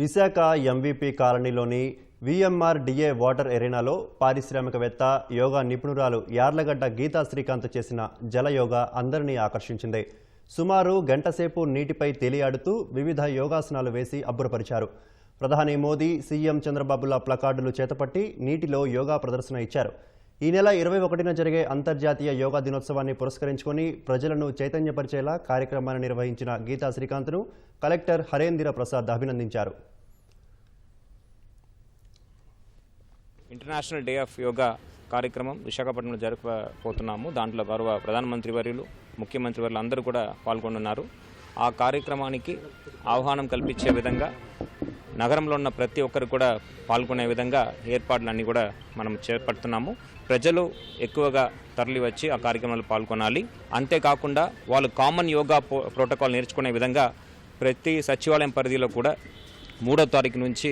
Visakha MVP కాలనీలోని VMR DA water ఎరీనాలో పారిశ్రామికవేత్త యోగా నిపుణురాలు యార్లగడ్డ గీతా శ్రీకాంత్ చేసిన జలయోగా అందరినీ ఆకర్షించింది. సుమారు గంటసేపు నీటిపై తేలియాడుతూ వివిధ యోగాసనాలు వేసి అబ్బురపరిచారు. ప్రధాని మోదీ సీఎం చంద్రబాబుల ప్లకార్డులు చేతపట్టి నీటిలో యోగా ప్రదర్శన ఇచ్చారు. ఈ నెల ఇరవై ఒకటిన జరిగే అంతర్జాతీయ యోగా దినోత్సవాన్ని పురస్కరించుకొని ప్రజలను చైతన్యపరిచేలా కార్యక్రమాన్ని నిర్వహించిన గీతా శ్రీకాంత్ను కలెక్టర్ హరేంద్ర ప్రసాద్ అభినందించారు. ఇంటర్నేషనల్ డే ఆఫ్ యోగా కార్యక్రమం విశాఖపట్నంలో జరపబోతున్నాము దాంట్లో గౌరవ ప్రధానమంత్రి వర్యులు ముఖ్యమంత్రి వర్యులు అందరూ కూడా పాల్గొనున్నారు. ఆ కార్యక్రమానికి ఆహ్వానం కల్పించే విధంగా నగరంలో ఉన్న ప్రతి ఒక్కరు కూడా పాల్గొనే విధంగా ఏర్పాట్లన్నీ కూడా మనం చేపడుతున్నాము. ప్రజలు ఎక్కువగా తరలి వచ్చి ఆ కార్యక్రమాలు పాల్గొనాలి. అంతేకాకుండా వాళ్ళు కామన్ యోగా ప్రోటోకాల్ నేర్చుకునే విధంగా ప్రతి సచివాలయం పరిధిలో కూడా మూడో తారీఖు నుంచి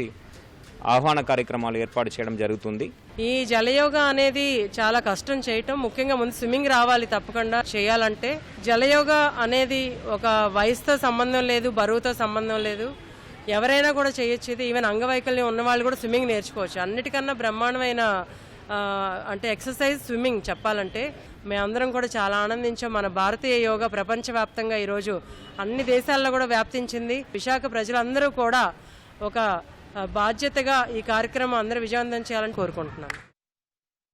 ఆహ్వాన కార్యక్రమాలు ఏర్పాటు చేయడం జరుగుతుంది. ఈ జలయోగా అనేది చాలా కష్టం చేయటం ముఖ్యంగా ముందు స్విమ్మింగ్ రావాలి తప్పకుండా చేయాలంటే. జలయోగా అనేది ఒక వయసుతో సంబంధం లేదు బరువుతో సంబంధం లేదు. ఎవరైనా కూడా చేయొచ్చు. ఇది ఈవెన్ అంగవైకల్యం ఉన్న వాళ్ళు కూడా స్విమ్మింగ్ నేర్చుకోవచ్చు. అన్నిటికన్నా బ్రహ్మాండమైన అంటే ఎక్సర్సైజ్ స్విమ్మింగ్ చెప్పాలంటే మేమందరం కూడా చాలా ఆనందించాం. మన భారతీయ యోగా ప్రపంచవ్యాప్తంగా ఈరోజు అన్ని దేశాల్లో కూడా వ్యాప్తించింది. విశాఖ ప్రజలందరూ కూడా ఒక బాధ్యతగా ఈ కార్యక్రమం అందరూ విజయవంతం చేయాలని కోరుకుంటున్నాను.